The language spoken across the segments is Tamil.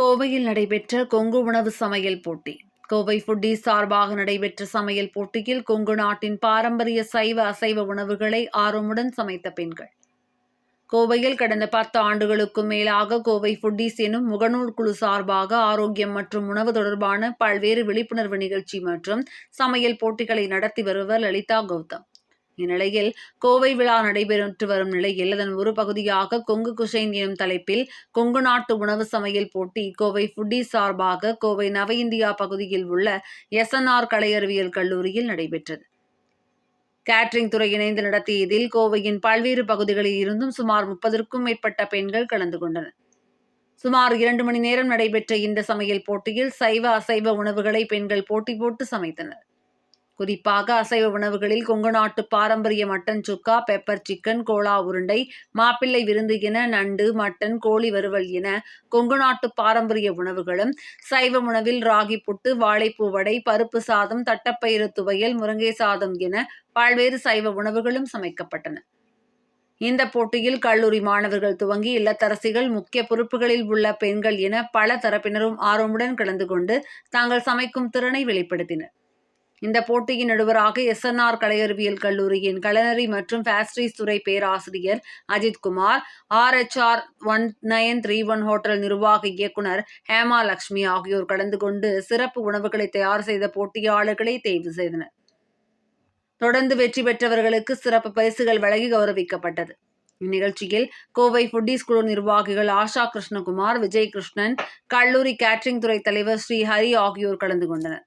கோவையில் நடைபெற்ற கொங்கு உணவு சமையல் போட்டி. கோவை ஃபுட்டி சார்பாக நடைபெற்ற சமையல் போட்டியில் கொங்கு நாட்டின் பாரம்பரிய சைவ அசைவ உணவுகளை ஆர்வமுடன் சமைத்த பெண்கள். கோவையில் கடந்த பத்து ஆண்டுகளுக்கும் மேலாக கோவை ஃபுட்டீஸ் எனும் முகநூல் குழு சார்பாக ஆரோக்கியம் மற்றும் உணவு தொடர்பான பல்வேறு விழிப்புணர்வு நிகழ்ச்சி மற்றும் சமையல் போட்டிகளை நடத்தி வருவர் லலிதா கௌதம். இந்நிலையில் கோவை விழா நடைபெற்று வரும் நிலையில் அதன் ஒரு பகுதியாக கொங்கு குஷைன் எனும் தலைப்பில் கொங்கு நாட்டு உணவு சமையல் போட்டி கோவை ஃபுட்டி சார்பாக கோவை நவ இந்தியா பகுதியில் உள்ள எஸ்என்ஆர் கலையறிவியல் கல்லூரியில் நடைபெற்றது. கேட்ரிங் துறை இணைந்து நடத்திய இதில் கோவையின் பல்வேறு பகுதிகளில் இருந்தும் சுமார் முப்பதற்கும் மேற்பட்ட பெண்கள் கலந்து கொண்டனர். சுமார் இரண்டு மணி நேரம் நடைபெற்ற இந்த சமையல் போட்டியில் சைவ அசைவ உணவுகளை பெண்கள் போட்டி போட்டு சமைத்தனர். குறிப்பாக அசைவ உணவுகளில் கொங்கு நாட்டு பாரம்பரிய மட்டன் சுக்கா பெப்பர் சிக்கன் கோலா உருண்டை மாப்பிள்ளை விருந்து என நண்டு மட்டன் கோழி வறுவல் என கொங்கு நாட்டு பாரம்பரிய உணவுகளும் சைவ உணவில் ராகி புட்டு வாழைப்பூ வடை பருப்பு சாதம் தட்டப்பயிறு துவையல் முருங்கை சாதம் என பல்வேறு சைவ உணவுகளும் சமைக்கப்பட்டன. இந்த போட்டியில் கல்லூரி மாணவர்கள் துவங்கி இல்லத்தரசிகள் முக்கிய பொறுப்புகளில் உள்ள பெண்கள் என பல தரப்பினரும் ஆர்வமுடன் கலந்து கொண்டு தாங்கள் சமைக்கும் திறனை வெளிப்படுத்தினர். இந்த போட்டியின் நடுவராக எஸ்என்ஆர் கலையறிவியல் கல்லூரியின் கலனரி மற்றும் ஃபேஸ்ட்ரீஸ் துறை பேராசிரியர் Ajith Kumar RHR one nine three one hotel நிர்வாக இயக்குனர் ஹேமா லக்ஷ்மி ஆகியோர் கலந்து கொண்டு சிறப்பு உணவுகளை தயார் செய்த போட்டியாளர்களை தேர்வு செய்தனர். தொடர்ந்து வெற்றி பெற்றவர்களுக்கு சிறப்பு பரிசுகள் வழங்கி கௌரவிக்கப்பட்டது. இந்நிகழ்ச்சியில் கோவை ஃபுட்டீஸ் குழு நிர்வாகிகள் ஆஷா கிருஷ்ணகுமார் விஜய் கிருஷ்ணன் கல்லூரி கேட்டரிங் துறை தலைவர் ஸ்ரீ ஹரி ஆகியோர் கலந்து கொண்டனர்.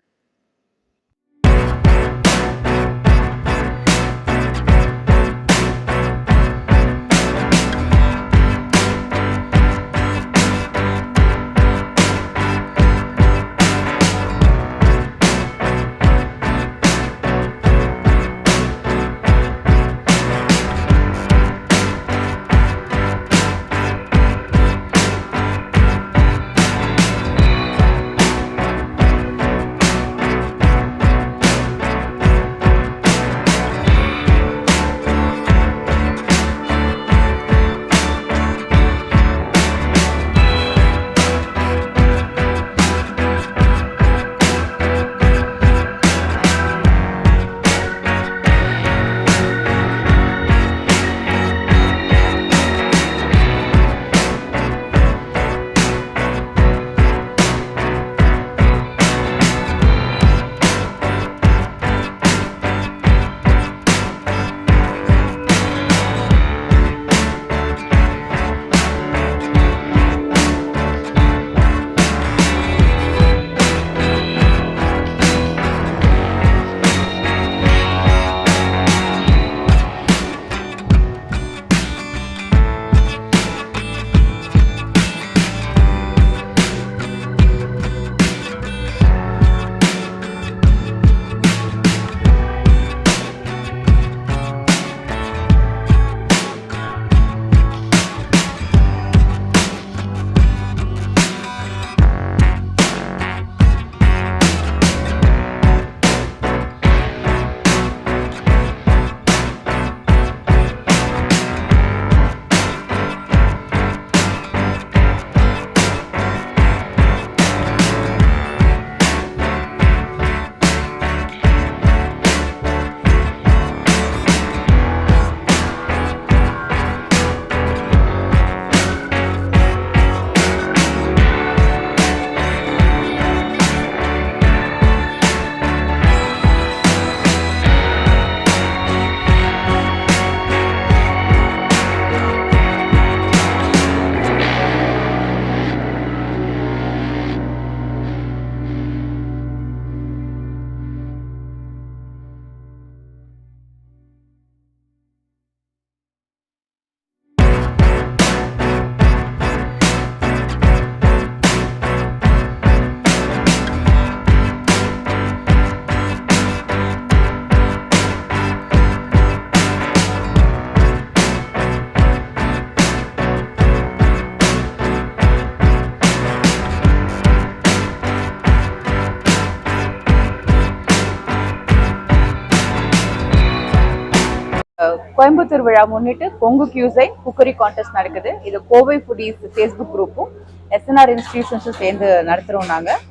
கோயம்புத்தூர் விழா முன்னிட்டு கொங்கு கியூசை குக்கரி கான்டெஸ்ட் நடக்குது. இது கோவை ஃபுடீஸ் ஃபேஸ்புக் குரூப்பும் எஸ்என்ஆர் இன்ஸ்டிடியூஷன்ஸும் சேர்ந்து நடத்துகிறோம் நாங்கள்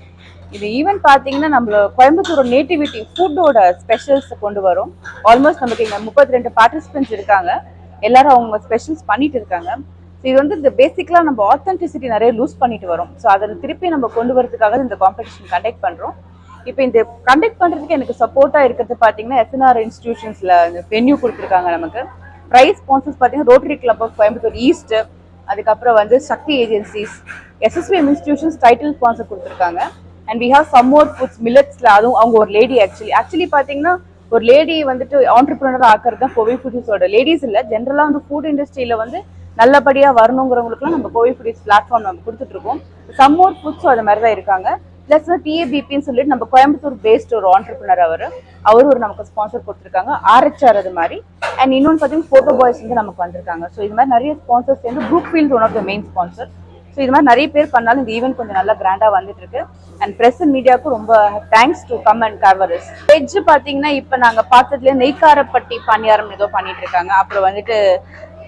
இது ஈவெண்ட் பார்த்தீங்கன்னா நம்ம கோயம்புத்தூர் நேட்டிவிட்டி ஃபுட்டோட ஸ்பெஷல்ஸ் கொண்டு வரோம். ஆல்மோஸ்ட் நமக்கு இங்கே முப்பத்தி ரெண்டு பார்ட்டிசிபென்ட்ஸ் இருக்காங்க. எல்லாரும் அவங்க ஸ்பெஷல்ஸ் பண்ணிட்டு இருக்காங்க. ஸோ இது வந்து இந்த பேசிக்கலாக நம்ம ஆத்தென்டிசிட்டி நிறைய லூஸ் பண்ணிட்டு வரோம். ஸோ அதை திருப்பி நம்ம கொண்டு வரதுக்காக இந்த காம்படிஷன் கண்டக்ட் பண்ணுறோம் இப்போ இந்த கண்டக்ட் பண்ணுறதுக்கு எனக்கு சப்போர்ட்டாக இருக்கிறது பார்த்தீங்கன்னா எஸ்என்ஆர் இன்ஸ்டிடியூஷன்ஸில் இந்த வென்யூ கொடுத்துருக்காங்க நமக்கு. ப்ரைஸ் ஸ்பான்சர்ஸ் பார்த்தீங்கன்னா rotary club of Coimbatore east அதுக்கப்புறம் வந்து Sakthi agencies SSPM institutions title sponsor கொடுத்துருக்காங்க. And we have some more foods மில்லட்ஸில் அதுவும் அவங்க ஒரு லேடி ஆக்சுவலி ஆக்சுவலி பார்த்தீங்கன்னா ஒரு லேடி வந்துட்டு ஆண்டர்பிரினர் ஆக்கிறது தான் கோவை ஃபுட்ஸோட லேடிஸ் இல்லை. ஜென்ரலாக வந்து ஃபுட் இண்டஸ்ட்ரியில் வந்து நல்லபடியாக வரணுங்கிறவங்களுக்குலாம் நம்ம கோவை ஃபுட்ஸ் பிளாட்ஃபார்ம் நம்ம கொடுத்துட்ருக்கோம் சம் மோர் ஃபுட்ஸும் அது மாதிரி தான் இருக்காங்க. பிளஸ் டிஏபிபின்னு சொல்லிட்டு நம்ம கோயம்புத்தூர் பேஸ்ட் ஒரு ஆண்டர்பிரினர் அவர். அவர் ஒரு நமக்கு ஸ்பான்சர் கொடுத்துருக்காங்க. ஆர்ஹெச்ஆர் அது மாதிரி. அண்ட் இன்னொன்று பார்த்தீங்கன்னா ஃபோட்டோ பாய்ஸ் வந்து நமக்கு வந்திருக்காங்க. ஸோ இது மாதிரி நிறைய ஸ்பான்சர்ஸ் சேர்ந்து group field one of the main sponsor so இது மாதிரி நிறைய பேர் பண்ணாலும் இந்த ஈவெண்ட் கொஞ்சம் நல்லா கிராண்டாக வந்துட்டு இருக்கு. அண்ட் ப்ரெஸ் அண்ட் மீடியாவுக்கும் ரொம்ப thanks to come and covers veg பார்த்தீங்கன்னா இப்போ நாங்கள் பார்த்ததுலேயே நெய்க்காரப்பட்டி பணியாரம் ஏதோ பண்ணிட்டு இருக்காங்க. அப்புறம் வந்துட்டு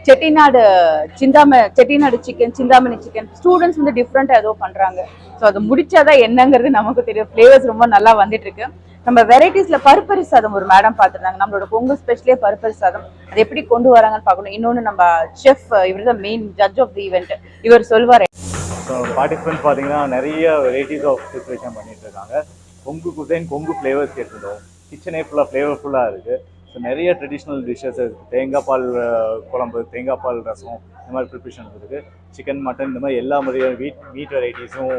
Chettinad சிந்தாம Chettinad chicken Chintamani chicken students வந்து டிஃப்ரெண்ட்டாக ஏதோ பண்ணுறாங்க ஸோ அது முடிச்சாதான் என்னங்கிறது நமக்கு தெரியும். ஃப்ளேவர்ஸ் ரொம்ப நல்லா வந்துட்டு இருக்கு நம்ம வெரைட்டிஸில் பருப்பரி சாதம் ஒரு மேடம் பார்த்துருந்தாங்க நம்மளோட பொங்கல் ஸ்பெஷலே பருப்பரி சாதம். அது எப்படி கொண்டு வராங்கன்னு பார்க்கணும். இன்னொன்று நம்ம செஃப் இவர் தான் main judge of the event இவர் சொல்வார். ஸோ பார்த்தீங்கன்னா நிறைய வெரைட்டிஸ் ஆஃப் ப்ரிப்ரேஷன் பண்ணிட்டு இருக்காங்க. கொங்கு குசைன் கொங்கு ஃப்ளேவர்ஸ் கேட்டிருந்தோம். கிச்சனே ஃபுல்லாக ஃப்ளேவர்ஃபுல்லாக இருக்குது ஸோ நிறைய ட்ரெடிஷ்னல் டிஷ்ஷஸ் இருக்குது தேங்காய் பால் குழம்பு தேங்காய் பால் ரசம் இந்த மாதிரி ப்ரிப்ரேஷன் இருக்குது. சிக்கன் மட்டன் இந்த மாதிரி எல்லா மாதிரியான வீட் மீட் வெரைட்டிஸும்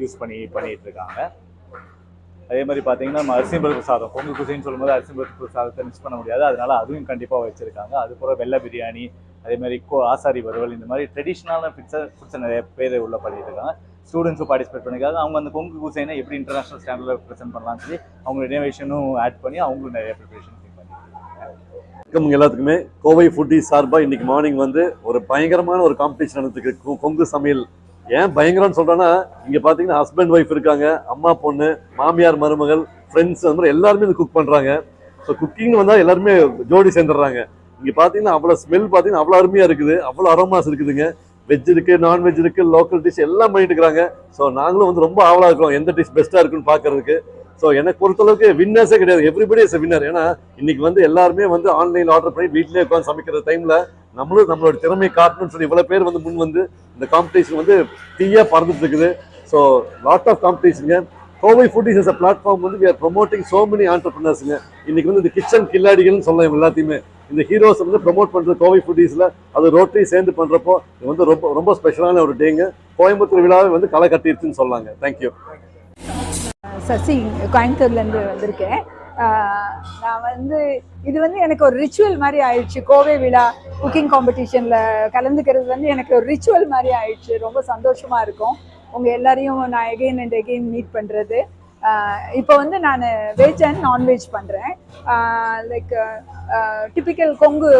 யூஸ் பண்ணி பண்ணிகிட்ருக்காங்க இருக்காங்க. அதே மாதிரி பார்த்தீங்கன்னா நம்ம அரிசி பருப்பு சாதம் பொங்கல் குசின்னு சொல்லும்போது அரிசி பருப்பு சாதத்தை மிஸ் பண்ண முடியாது. அதனால அதுவும் கண்டிப்பாக வச்சுருக்காங்க. அது வெள்ளை பிரியாணி அதே மாதிரி கோ ஆசாரி வறுவல் இந்த மாதிரி ட்ரெடிஷ்னலான ஃபுட்ஸை ஃபுட்ஸை நிறைய பேர் உள்ள பண்ணிட்டு ஸ்டூடெண்ட்ஸும் பார்ட்டிசிபேட் பண்ணியிருக்காங்க அவங்க அந்த பொங்கு குசைனை எப்படி இன்டர்நேஷனல் ஸ்டாண்டர்டில் ப்ரெசென்ட் பண்ணலாம்னு சொல்லி அவங்க இனோவேஷனும் ஆட் பண்ணி அவங்களும் நிறைய ப்ரிப்பரேஷன் வணக்கம் எல்லாத்துக்குமே. கோவை ஃபுட்டி சார்பாக இன்னைக்கு மார்னிங் வந்து ஒரு பயங்கரமான ஒரு காம்படிஷன் நடந்துருக்கு. கொங்கு சமையல். ஏன் பயங்கரம்னு சொல்கிறேன்னா இங்கே பார்த்தீங்கன்னா ஹஸ்பண்ட் ஒய்ஃப் இருக்காங்க அம்மா பொண்ணு மாமியார் மருமகள் ஃப்ரெண்ட்ஸ் அந்த மாதிரி எல்லாருமே இது குக் பண்ணுறாங்க ஸோ குக்கிங் வந்தால் எல்லாருமே ஜோடி சேர்ந்துடுறாங்க. இங்கே பார்த்தீங்கன்னா அவ்வளோ ஸ்மெல் பார்த்தீங்கன்னா அவ்வளோ அருமையாக இருக்குது. அவ்வளோ அரோமாஸ் இருக்குதுங்க. வெஜ் இருக்குது நான்வெஜ் இருக்குது லோக்கல் டிஷ் எல்லாம் பண்ணிட்டு இருக்கிறாங்க. ஸோ நாங்களும் வந்து ரொம்ப ஆவலாக இருக்கிறோம். எந்த டிஷ் பெஸ்ட்டாக இருக்குன்னு பார்க்குறதுக்கு ஸோ எனக்கு பொறுத்தளவுக்கு வின்னர்ஸே கிடையாது. எவ்ரிபடி இஸ் வின்னர் ஏன்னா இன்னைக்கு வந்து எல்லாருமே வந்து ஆன்லைன் ஆர்டர் பண்ணி வீட்லயே உட்காந்து சமைக்கிற டைமில் நம்மளும் நம்மளோட திறமையை காட்டணும்னு சொல்லி இவ்வளோ பேர் வந்து முன் வந்து இந்த காம்படிஷன் வந்து தீயாக பறந்துட்டு இருக்குது. So lot of காம்படிஷனுங்க Kovai food is a platform வந்து we are promoting so many ஆண்டர்பிரினர்ஸுங்க இன்னைக்கு வந்து இந்த கிச்சன் கில்லாடிகள்னு சொல்லலாம் எல்லாத்தையுமே. இந்த ஹீரோஸ் வந்து ப்ரொமோட் பண்ணுற கோவை ஃபுட்டீஸில் அது ரோட்டரி சேர்ந்து பண்ணுறப்போ இது வந்து ரொம்ப ரொம்ப ஸ்பெஷலான ஒரு டேங்க கோயம்புத்தூர் விழாவே வந்து களை கட்டிருச்சுன்னு சொல்லாங்க. தேங்க்யூ சசி கோயம்புத்தூர்லேருந்து வந்திருக்கேன். நான் வந்து இது வந்து எனக்கு ஒரு ரிச்சுவல் மாதிரி ஆயிடுச்சு. கோவை விழா குக்கிங் காம்படிஷனில் கலந்துக்கிறது வந்து எனக்கு ஒரு ரிச்சுவல் மாதிரி ஆயிடுச்சு. ரொம்ப சந்தோஷமாக இருக்கும். உங்கள் எல்லாரையும் நான் எகெயின் அண்ட் எகெயின் மீட் பண்ணுறது இப்போ வந்து நான் வெஜ் அண்ட் நான்வெஜ் பண்ணுறேன் லைக் டிப்பிக்கல் கொங்கு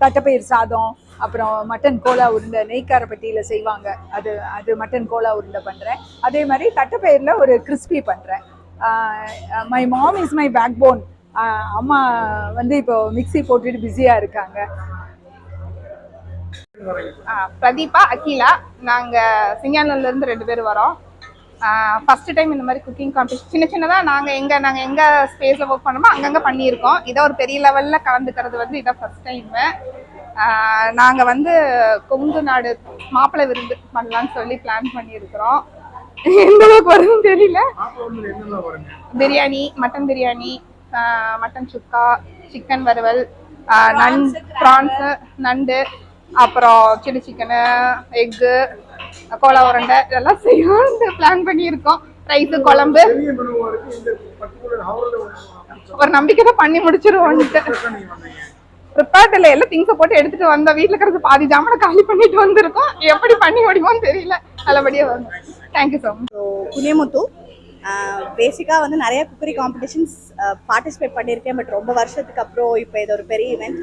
தட்டைப்பயிர் சாதம் அப்புறம் மட்டன் கோலா உருண்டை நெய்க்காரப்பட்டியில் செய்வாங்க. அது அது மட்டன் கோலா உருண்டை பண்ணுறேன் அதே மாதிரி தட்டைப்பயிரில் ஒரு கிறிஸ்பி பண்ணுறேன் my mom is my backbone அம்மா வந்து இப்போ மிக்ஸி போட்டுட்டு பிஸியாக இருக்காங்க. ஆ, பிரதீபா அகிலா நாங்கள் சிங்கானூர்லேருந்து ரெண்டு பேர் வரோம். ஃபஸ்ட்டு டைம் இந்த மாதிரி குக்கிங் காம்படிஷன் சின்ன சின்னதாக நாங்கள் எங்கே நாங்கள் எங்கே ஸ்பேஸில் ஒர்க் பண்ணோமோ அங்கங்கே பண்ணியிருக்கோம். இதை ஒரு பெரிய லெவலில் கலந்துக்கிறது வந்து இதான் ஃபர்ஸ்ட் டைமு நாங்க வந்து கொங்கு நாடு மாப்பிள்ளை விருந்து பண்ணலாம்னு சொல்லி பிளான் பண்ணியிருக்கிறோம். எந்த அளவுக்கு வருதுன்னு தெரியல. Biryani mutton biryani mutton chukka chicken varuval நண் ப்ரான்ஸு நண்டு அப்புறம் சில்லி சிக்கனு எக்கு கோலா உருண்டை இதெல்லாம் செய்யணும்னு பிளான் பண்ணியிருக்கோம். ரைஸு குழம்பு. ஒரு நம்பிக்கை தான் பண்ணி முடிச்சிருவோன்ட்டு. ப்ரிப்பேர்ட் இல்லை எல்லாம் திங்ஸை போட்டு எடுத்துட்டு வந்தோம். வீட்டில் இருக்கிறது பாதி ஜாமனை காலி பண்ணிட்டு வந்திருக்கோம். எப்படி பண்ணி முடியுமோன்னு தெரியல. நல்லபடியாக வந்தோம். Thank you so much so Puniyamuthu பேசிக்காக வந்து நிறைய குக்கரி காம்படிஷன்ஸ் பார்ட்டிசிபேட் பண்ணியிருக்கேன். பட் ரொம்ப வருஷத்துக்கு அப்புறம் இப்போ இது ஒரு பெரிய இவெண்ட்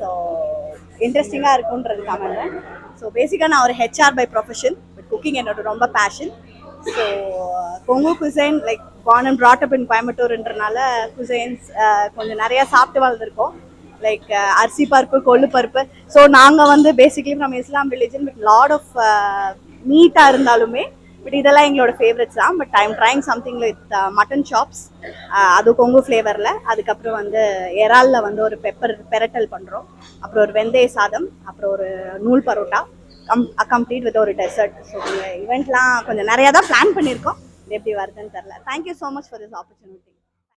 ஸோ இன்ட்ரெஸ்டிங்காக இருக்குன்றதுக்காக வந்தேன் ஸோ பேசிக்காக நான் ஒரு HR by profession but cooking என்னோட ரொம்ப passion so Kongu cuisine like born and brought in கோயம்புத்தூர்ன்றனால cuisines கொஞ்சம் நிறையா சாப்பிட்டு வளர்ந்துருக்கோம். லைக் uh, அரிசி பருப்பு கொள்ளு பருப்பு. ஸோ நாங்கள் வந்து basically from Islam religion with lot of மீட்டாக இருந்தாலுமே பட் இதெல்லாம் எங்களோட ஃபேவரட்ஸ் தான். But I'm trying something with mutton chops அது கொங்கு ஃப்ளேவரில் அதுக்கப்புறம் வந்து எறாலில் வந்து ஒரு பெப்பர் பெரட்டல் பண்ணுறோம் அப்புறம் ஒரு வெந்தய சாதம் அப்புறம் ஒரு நூல் பரோட்டா. கம் கம்ப்ளீட் வித் ஒரு டெசர்ட் ஸோ இவெண்ட்லாம் கொஞ்சம் நிறையா தான் பிளான் பண்ணியிருக்கோம் எப்படி வருதுன்னு தெரில thank you so much for this opportunity